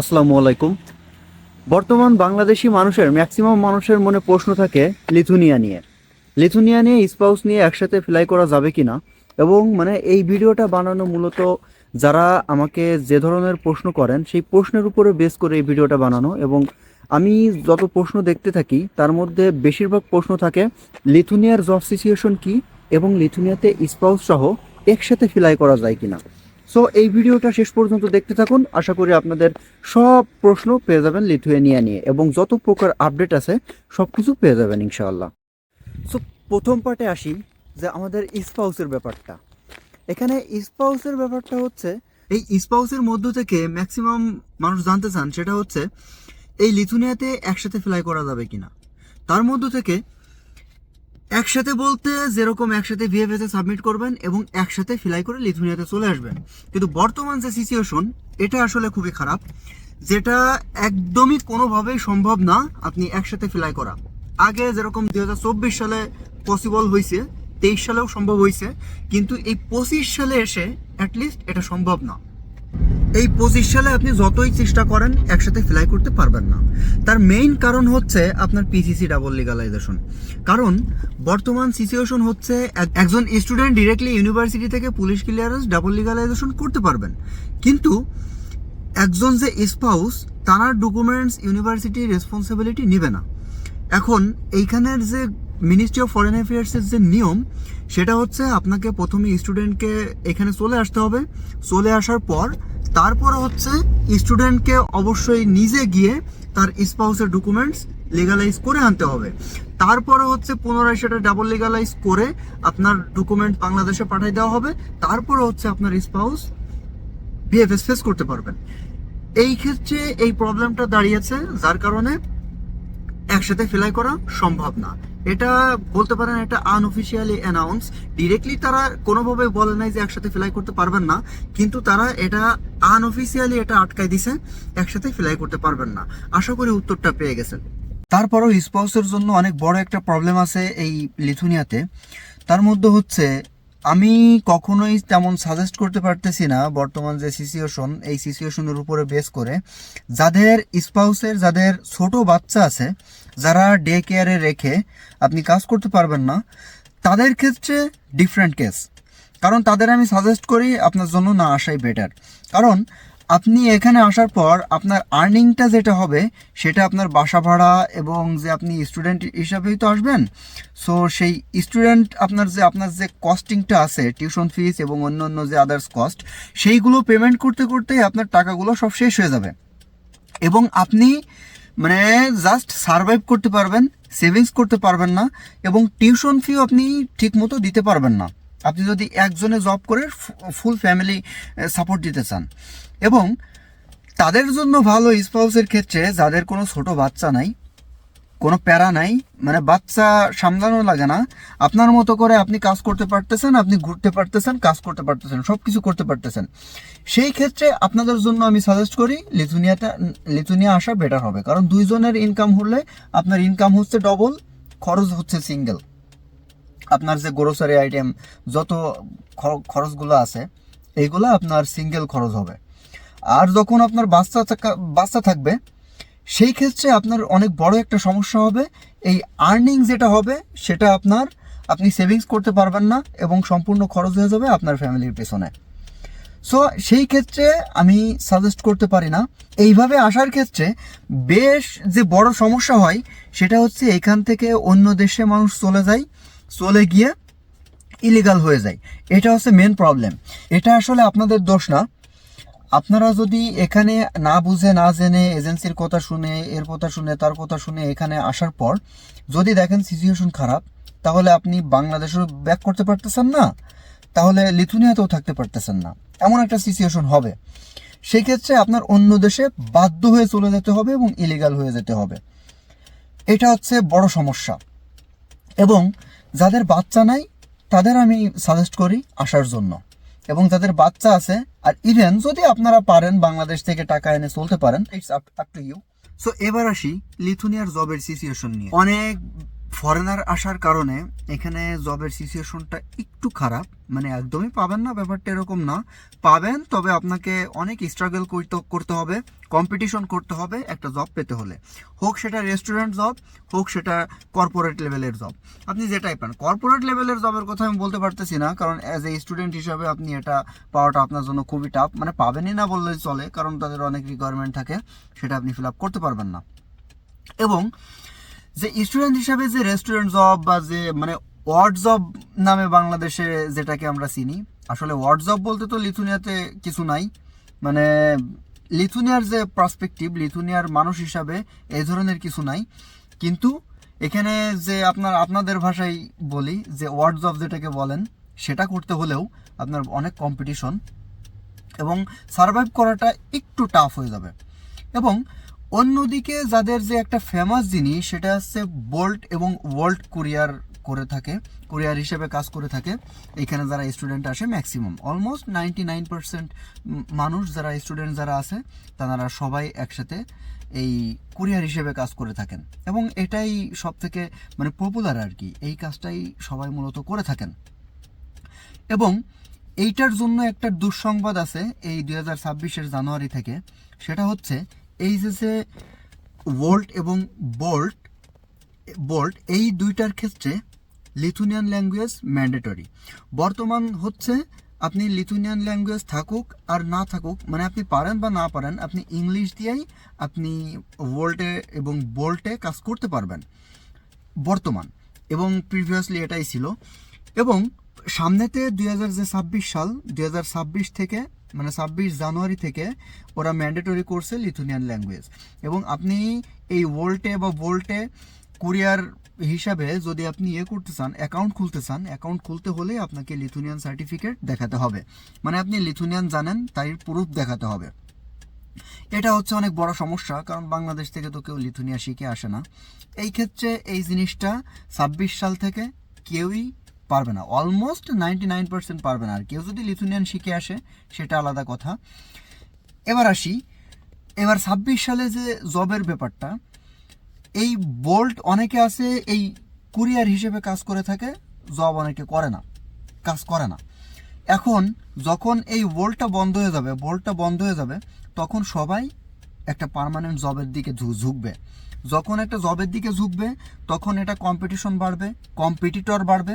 আসসালামু আলাইকুম। বর্তমান বাংলাদেশি মানুষের ম্যাক্সিমাম মানুষের মনে প্রশ্ন থাকে লিথুনিয়া নিয়ে। লিথুনিয়া নিয়ে স্পাউস নিয়ে একসাথে ফ্লাই করা যাবে কিনা? এবং মানে এই ভিডিওটা বানানো মূলত যারা আমাকে যে ধরনের প্রশ্ন করেন, সেই প্রশ্নের উপরে বেস করে এই ভিডিওটা বানানো। এবং আমি যত প্রশ্ন দেখতে থাকি, তার মধ্যে বেশিরভাগ প্রশ্ন থাকে, লিথুনিয়ার জব সিচুয়েশন কি? এবং লিথুনিয়াতে স্পাউস সহ একসাথে ফ্লাই করা যায় কিনা? সো এই ভিডিওটা শেষ পর্যন্ত দেখতে থাকুন। আশা করি আপনাদের সব প্রশ্ন পেয়ে যাবেন লিথুয়েনিয়া নিয়ে এবং যত প্রকার আপডেট আছে সব কিছু পেয়ে যাবেন ইনশাআল্লাহ। সো প্রথম পার্টে আসি যে আমাদের স্পাউসের ব্যাপারটা। এখানে স্পাউসের ব্যাপারটা হচ্ছে, এই স্পাউসের মধ্য থেকে ম্যাক্সিমাম মানুষ জানতে চান সেটা হচ্ছে, এই লিথুনিয়াতে একসাথে ফ্লাই করা যাবে কিনা? তার মধ্য থেকে একসাথে বলতে যেরকম একসাথে ভিএফএসে সাবমিট করবেন এবং একসাথে ফ্লাই করে লিথুনিয়াতে চলে আসবেন। কিন্তু বর্তমান যে সিচুয়েশন এটা আসলে খুবই খারাপ, যেটা একদমই কোনোভাবেই সম্ভব না আপনি একসাথে ফিলাই করা। আগে যেরকম দুই হাজার চব্বিশ সালে পসিবল হয়েছে তেইশ সালেও সম্ভব হয়েছে কিন্তু এই পঁচিশ সালে এসে অ্যাটলিস্ট এটা সম্ভব না। এই পঁচিশ সালে আপনি যতই চেষ্টা করেন, একসাথে ফ্লাই করতে পারবেন না। তার মেইন কারণ হচ্ছে আপনার পিসিসি ডাবল লিগালাইজেশন কারণ, বর্তমান সিচুয়েশন হচ্ছে, এক- একজন স্টুডেন্ট ডিরেক্টলি ইউনিভার্সিটি থেকে পুলিশ ক্লিয়ারেন্স ডাবল লিগালাইজেশন করতে পারবেন। কিন্তু, একজন যে স্পাউস তার ডকুমেন্টস ইউনিভার্সিটি রেসপন্সিবিলিটি নেবে না। এখন, এইখানের যে মিনিস্ট্রি অফ ফরেন অ্যাফেয়ার্সের যে নিয়ম, সেটা হচ্ছে আপনাকে প্রথমে স্টুডেন্টকে এখানে চলে আসতে হবে। চলে আসার পর তারপরে হচ্ছে স্টুডেন্টকে অবশ্যই নিজে গিয়ে তার স্পাউসের ডকুমেন্টস লিগালাইজ করে আনতে হবে। তারপরে হচ্ছে পুনরায় সেটা ডাবল লিগালাইজ করে আপনার ডকুমেন্ট বাংলাদেশে পাঠিয়ে দেওয়া হবে। তারপরে হচ্ছে আপনার স্পাউস বিএফএস ফেস করতে পারবেন। এই ক্ষেত্রে এই প্রবলেমটা দাঁড়িয়েছে, যার কারণে একসাথে ফিলাই করা সম্ভব না। এটা বলতে পারেন এটা আনঅফিসিয়ালি অ্যানাউন্স ডিরেক্টলি তারা কোনোভাবে বলে নাই যে একসাথে ফ্লাই করতে পারবেন না, কিন্তু তারা এটা আনঅফিসিয়ালি এটা আটকাই দিছে, একসাথে ফ্লাই করতে পারবেন না। আশা করি উত্তরটা পেয়ে গেছেন। তারপরও স্পাউসের জন্য অনেক বড় একটা প্রবলেম আছে এই লিথুনিয়াতে। তার মধ্যে হচ্ছে আমি কখনোই তেমন সাজেস্ট করতে পারতেছি না বর্তমান যে সিচুয়েশন এই সিচুয়েশনের উপরে বেস করে। যাদের স্পাউসের যাদের ছোট বাচ্চা আছে, যারা ডে কেয়ারে রেখে আপনি কাজ করতে পারবেন না, তাদের ক্ষেত্রে ডিফারেন্ট কেস কারণ তাদের আমি সাজেস্ট করি আপনার জন্য না আসাই বেটার কারণ আপনি এখানে আসার পর আপনার আর্নিংটা যেটা হবে, সেটা আপনার বাসা ভাড়া এবং যে আপনি স্টুডেন্ট হিসাবেই তো আসবেন। সো সেই স্টুডেন্ট আপনার যে আপনার যে কস্টিংটা আছে টিউশন ফিস এবং অন্য অন্য যে আদার্স কস্ট সেইগুলো পেমেন্ট করতে করতেই আপনার টাকাগুলো সব শেষ হয়ে যাবে। এবং আপনি মানে জাস্ট সারভাইভ করতে পারবেন সেভিংস করতে পারবেন না এবং টিউশন ফিও আপনি ঠিক মতো দিতে পারবেন না। আপনি যদি একজনে জব করে ফুল ফ্যামিলি সাপোর্ট দিতে চান। এবং তাদের জন্য ভালো স্পাউসের ক্ষেত্রে যাদের কোনো ছোট বাচ্চা নাই, কোনো প্যারা নাই মানে বাচ্চা সামলানো লাগে না, আপনার মতো করে আপনি কাজ করতে পারতেছেন, আপনি ঘুরতে পারতেছেন, কাজ করতে পারতেছেন সব কিছু করতে পারতেছেন। সেই ক্ষেত্রে আপনাদের জন্য আমি সাজেস্ট করি লিথুনিয়াটা লিথুনিয়া আসা বেটার হবে। কারণ দুইজনের ইনকাম হলে আপনার ইনকাম হচ্ছে ডবল খরচ হচ্ছে সিঙ্গেল আপনার যে গ্রোসারি আইটেম যত খরচগুলো আছে, এইগুলো আপনার সিঙ্গেল খরচ হবে। আর যখন আপনার বাচ্চা বাচ্চা থাকবে, সেই ক্ষেত্রে আপনার অনেক বড় একটা সমস্যা হবে। এই আর্নিং যেটা হবে, সেটা আপনার, আপনি সেভিংস করতে পারবেন না এবং সম্পূর্ণ খরচ হয়ে যাবে আপনার ফ্যামিলির পেছনে। সো সেই ক্ষেত্রে আমি সাজেস্ট করতে পারি না। এইভাবে আসার ক্ষেত্রে বেশ যে বড় সমস্যা হয়, সেটা হচ্ছে এখান থেকে অন্য দেশে মানুষ চলে যায়, চলে গিয়ে ইলিগাল হয়ে যায়। এটা হচ্ছে মেন প্রবলেম এটা আসলে আপনাদের দোষ না। আপনারা যদি এখানে না বুঝে, না জেনে এজেন্সির কথা শুনে, এর কথা শুনে, তার কথা শুনে এখানে আসার পর যদি দেখেন সিচুয়েশন খারাপ, তাহলে আপনি বাংলাদেশেও ব্যাক করতে পারতেছেন না। তাহলে লিথুনিয়াতেও থাকতে পারতেছেন না। এমন একটা সিচুয়েশন হবে। সেই ক্ষেত্রে আপনার অন্য দেশে বাধ্য হয়ে চলে যেতে হবে এবং ইলিগাল হয়ে যেতে হবে। এটা হচ্ছে বড় সমস্যা। এবং যাদের বাচ্চা নাই, তাদের আমি সাজেস্ট করি আসার জন্য। এবং যাদের বাচ্চা আছে। আর ইভেন যদি আপনারা পারেন বাংলাদেশ থেকে টাকা এনে চলতে পারেন it's up to you so এবার আসি লিথুনিয়ার জবের সিচুয়েশন নিয়ে। অনেক ফরেনার আসার কারণে এখানে জবের সিচুয়েশনটা একটু খারাপ। মানে একদমই পাবেন না, ব্যাপারটা এরকম না। পাবেন, তবে আপনাকে অনেক স্ট্রাগল করতে করতে হবে কম্পিটিশন করতে হবে একটা জব পেতে হলে। হোক সেটা রেস্টুরেন্ট জব হোক সেটা কর্পোরেট লেভেলের জব আপনি যেটাই পান কর্পোরেট লেভেলের জবের কথা আমি বলতে পারতেছি না, কারণ অ্যাজ এ স্টুডেন্ট হিসাবে আপনি এটা পাওয়াটা আপনার জন্য খুবই টাফ মানে পাবেনই না বললেই চলে, কারণ তাদের অনেক রিকোয়ারমেন্ট থাকে, সেটা আপনি ফিল আপ করতে পারবেন না। এবং যে স্টুডেন্ট হিসাবে যে রেস্টুরেন্ট জব বা যে মানে জব নামে বাংলাদেশে যেটাকে আমরা চিনি। আসলে জব বলতে তো লিথুনিয়াতে কিছু নাই। মানে লিথুনিয়ার যে পার্সপেক্টিভ লিথুনিয়ার মানুষ হিসাবে এই ধরনের কিছু নাই। কিন্তু এখানে যে আপনার, আপনাদের ভাষায় বলি, যে জব যেটাকে বলেন, সেটা করতে হলেও আপনার অনেক কম্পিটিশন এবং সার্ভাইভ করাটা একটু টাফ হয়ে যাবে। এবং অন্যদিকে যাদের যে একটা ফেমাস জিনিস, সেটা হচ্ছে বোল্ট এবং ওয়ার্ল্ড কুরিয়ার করে থাকে কুরিয়ার হিসেবে কাজ করে থাকে। এখানে যারা স্টুডেন্ট আসে maximum almost ninety nine percent মানুষ যারা স্টুডেন্ট যারা আছে, তারা সবাই একসাথে এই কুরিয়ার হিসেবে কাজ করে থাকেন। এবং এটাই সব থেকে মানে পপুলার আর কি, এই কাজটাই সবাই মূলত করে থাকেন। এবং এইটার জন্য একটা দুঃসংবাদ আছে এই দুই হাজার ছাব্বিশের জানুয়ারি থেকে, সেটা হচ্ছে এই যে ওল্ট এবং বোল্ট বোল্ট এই দুইটার ক্ষেত্রে লিথুনিয়ান ল্যাঙ্গুয়েজ ম্যান্ডেটরি বর্তমান হচ্ছে আপনি লিথুনিয়ান ল্যাঙ্গুয়েজ থাকুক আর না থাকুক মানে আপনি পারেন বা না পারেন, আপনি ইংলিশ দিয়েই আপনি ওল্টে এবং বোল্টে কাজ করতে পারবেন বর্তমান এবং প্রিভিয়াসলি এটাই ছিল এবং সামনেতে দুই সাল, দুই হাজার ছাব্বিশ থেকে মানে ছাব্বিশ জানুয়ারি থেকে ওরা ম্যান্ডেটরি করছে লিথুনিয়ান ল্যাঙ্গুয়েজ এবং আপনি এই ওল্টে বা বোল্টে কুরিয়ার হিসাবে যদি আপনি ইয়ে করতে চান অ্যাকাউন্ট খুলতে চান অ্যাকাউন্ট খুলতে হলে আপনাকে লিথুনিয়ান সার্টিফিকেট দেখাতে হবে। মানে আপনি লিথুনিয়ান জানেন, তাই প্রুফ দেখাতে হবে। এটা হচ্ছে অনেক বড় সমস্যা, কারণ বাংলাদেশ থেকে তো কেউ লিথুনিয়া শিখে আসে না। এই ক্ষেত্রে এই জিনিসটা ছাব্বিশ সাল থেকে কেউই পারবে না। অলমোস্ট নাইনটি নাইন পার্সেন্ট পারবে না আর কেউ যদি লিথুনিয়ান শিখে আসে, সেটা আলাদা কথা। এবার আসি। এবার ছাব্বিশ সালে যে জবের ব্যাপারটা, এই বোল্ট অনেকে আছে, এই কুরিয়ার হিসেবে কাজ করে থাকে জব অনেকে করে না, কাজ করে না। এখন যখন এই বোল্টটা বন্ধ হয়ে যাবে বোল্টটা বন্ধ হয়ে যাবে, তখন সবাই একটা পার্মানেন্ট জবের দিকে ঝুঁকবে। যখন একটা জবের দিকে ঝুঁকবে, তখন এটা কম্পিটিশন বাড়বে কম্পিটিটর বাড়বে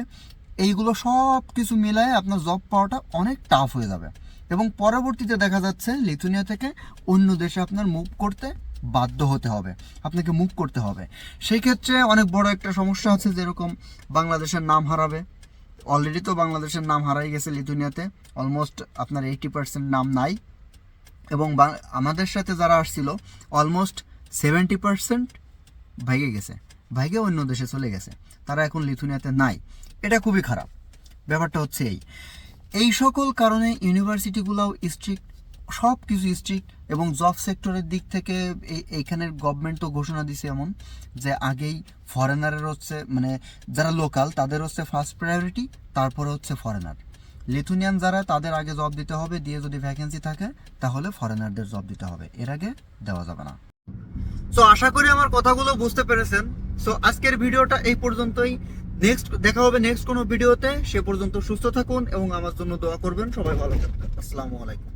এইগুলো সব কিছু মিলায় আপনার জব পাওয়াটা অনেক টাফ হয়ে যাবে। এবং পরবর্তীতে দেখা যাচ্ছে লিথুনিয়া থেকে অন্য দেশে আপনার মুভ করতে বাধ্য হতে হবে, আপনাকে মুভ করতে হবে। সেই ক্ষেত্রে অনেক বড় একটা সমস্যা আছে যেরকম বাংলাদেশের নাম হারাবে। অলরেডি তো বাংলাদেশের নাম হারাই গেছে লিথুনিয়াতে অলমোস্ট আপনার এইটি পার্সেন্ট নাম নাই। এবং আমাদের সাথে যারা আসছিল অলমোস্ট সেভেন্টি পার্সেন্ট ভাইগে গেছে, ভাইগে অন্য দেশে চলে গেছে। তারা এখন লিথুনিয়াতে নাই। এটা খুবই খারাপ। ব্যাপারটা হচ্ছে এই। এই সকল কারণে ইউনিভার্সিটিগুলোও স্ট্রিক্ট সব কিছু স্ট্রিক্ট এবং জব সেক্টরের দিক থেকে এই- এইখানের গভর্নমেন্টও ঘোষণা দিছে এমন যে আগেই ফরেনারের হচ্ছে মানে যারা লোকাল তাদের হচ্ছে ফার্স্ট প্রায়োরিটি তারপরে হচ্ছে ফরেনার লিথুনিয়ান যারা, তাদের আগে জব দিতে হবে, দিয়ে যদি ভ্যাকেন্সি থাকে, তাহলে ফরেনারদের জব দিতে হবে। এর আগে দেওয়া যাবে না। তো আশা করি আমার কথাগুলো বুঝতে পেরেছেন। সো আজকের ভিডিওটা এই পর্যন্তই। নেক্সট দেখা হবে নেক্সট কোনো ভিডিওতে সে পর্যন্ত সুস্থ থাকুন এবং আমার জন্য দোয়া করবেন। সবাই ভালো থাকবেন। আসসালামু আলাইকুম।